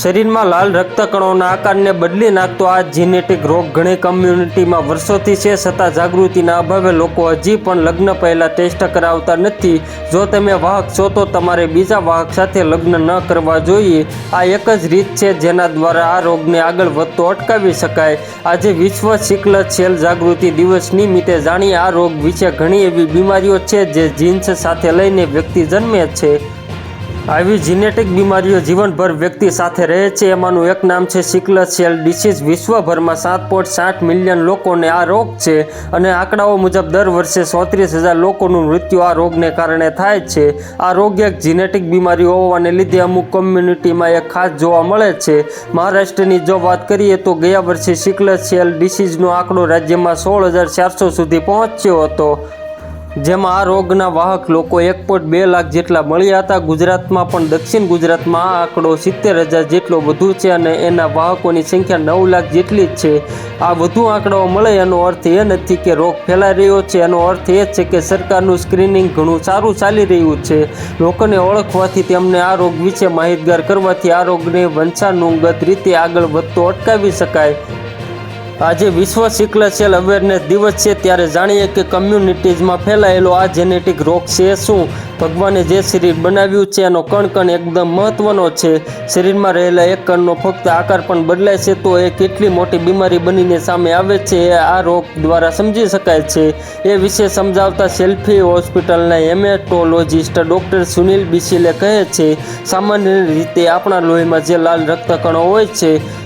શરીરમાં લાલ રક્તકણોના આકારને બદલી નાખતો આ જીનેટિક રોગ ઘણી કમ્યુનિટીમાં વર્ષોથી છે. છતાં જાગૃતિના અભાવે લોકો હજી પણ લગ્ન પહેલાં ટેસ્ટ કરાવતા નથી. જો તમે વાહક છો તો તમારે બીજા વાહક સાથે લગ્ન ન કરવા જોઈએ. આ એક જ રીત છે જેના દ્વારા આ રોગને આગળ વધતો અટકાવી શકાય. આજે વિશ્વ સિકલ સેલ જાગૃતિ દિવસ નિમિત્તે જાણીએ આ રોગ વિશે ઘણી એવી બીમારીઓ છે જે જીન્સ સાથે લઈને વ્યક્તિ જન્મે છે. આવી જીનેટિક બીમારીઓ જીવનભર વ્યક્તિ સાથે રહે છે. એમાંનું એક નામ છે સિકલ સેલ ડિસીઝ વિશ્વભરમાં સાત પોઈન્ટ સાઠ મિલિયન લોકોને આ રોગ છે અને આંકડાઓ મુજબ દર વર્ષે ચોત્રીસ હજાર લોકોનું મૃત્યુ આ રોગને કારણે થાય છે. આ રોગ એક જીનેટિક બીમારી હોવાને લીધે અમુક કોમ્યુનિટીમાં એક ખાસ જોવા મળે છે. મહારાષ્ટ્રની જો વાત કરીએ તો ગયા વર્ષે સિકલ સેલ ડિસીઝનો આંકડો રાજ્યમાં સોળ હજાર ચારસો સુધી પહોંચ્યો હતો. જેમાં આ રોગના વાહક લોકો એક પોઈન્ટ બે લાખ જેટલા મળ્યા હતા. ગુજરાતમાં પણ દક્ષિણ ગુજરાતમાં આ આંકડો સિત્તેર હજાર જેટલો વધુ છે અને એના વાહકોની સંખ્યા નવ લાખ જેટલી જ છે. આ વધુ આંકડાઓ મળે એનો અર્થ એ નથી કે રોગ ફેલાઈ રહ્યો છે. એનો અર્થ એ છે કે સરકારનું સ્ક્રીનિંગ ઘણું સારું ચાલી રહ્યું છે. લોકોને ઓળખવાથી તેમને આ રોગ વિશે માહિતગાર કરવાથી આ રોગને વંશાનુગત રીતે આગળ વધતો અટકાવી શકાય. આજે વિશ્વ સિકલ અવેરનેસ દિવસ છે, ત્યારે જાણીએ કે કમ્યુનિટીઝમાં ફેલાયેલો આ જેનેટિક રોગ છે શું? ભગવાને જે શરીર બનાવ્યું છે, એનો કણ કણ એકદમ મહત્વનો છે. શરીરમાં રહેલા એક કણનો ફક્ત આકાર પણ બદલાય છે, તો એ કેટલી મોટી બીમારી બનીને સામે આવે છે, એ આ રોગ દ્વારા સમજી શકાય છે. એ વિશે સમજાવતા સેલ્ફી હોસ્પિટલના હેમેટોલોજિસ્ટ ડૉક્ટર સુનિલ બિસિલે કહે છે, સામાન્ય રીતે આપણા લોહીમાં જે લાલ રક્તકણો હોય છે